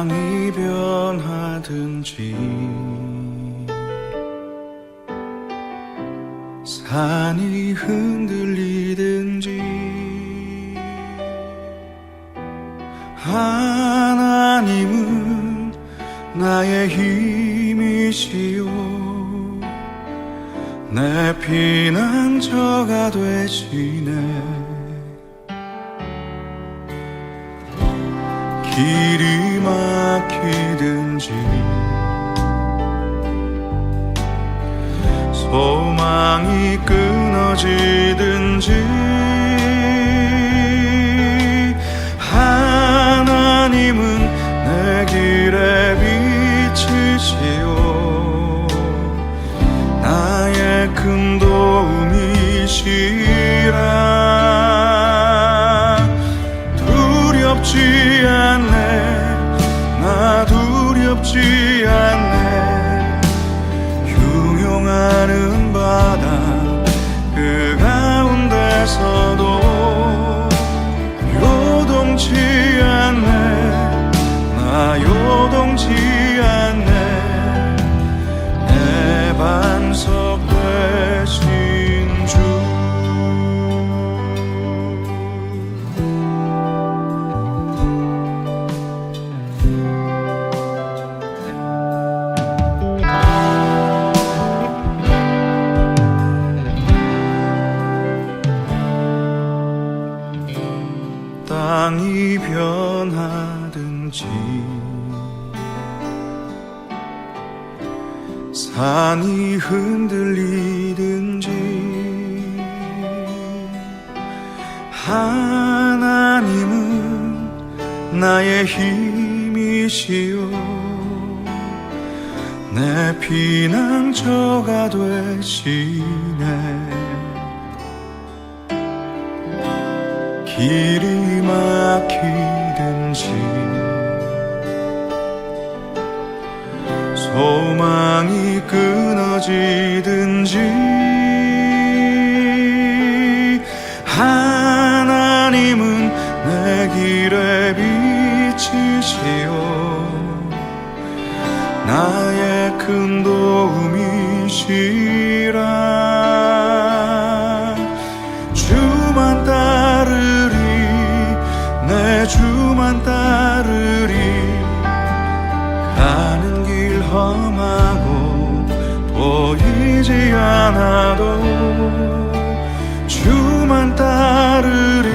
땅이 변하든지. 산이 흔들리든지. 하나님은 나의 힘이시요 내 피난처가 되시네 길이 막히든지 소망이 끊어지든지 하나님은 내 길에 비치시오. 나의 큰 도움이시라 두렵지 않네. 나 두렵지 않네. 흉용하는 바다 그 가운데서도 요동치 않네. 나 요동치 땅이 변하든지 산이 흔들리든지 하나님은 나의 힘이시요 내 피난처가 되시네 길이 막히든지 소망이 끊어지든지 하나님은 내 길에 비치시오. 나의 큰 도움이시라 주만 따르리 가는 길 험하고 보이지 않아도 주만 따르리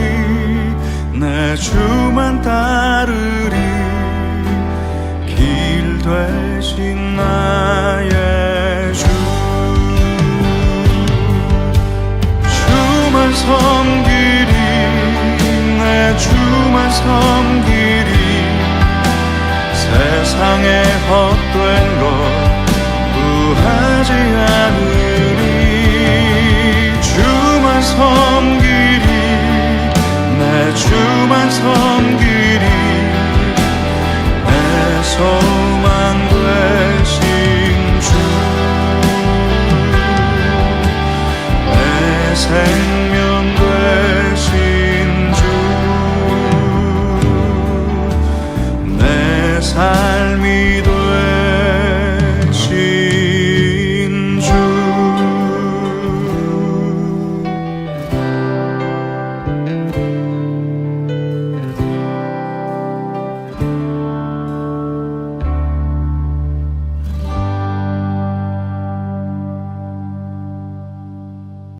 내 주만 따르리. 길 되신 나 섬기리 세상에 헛된 것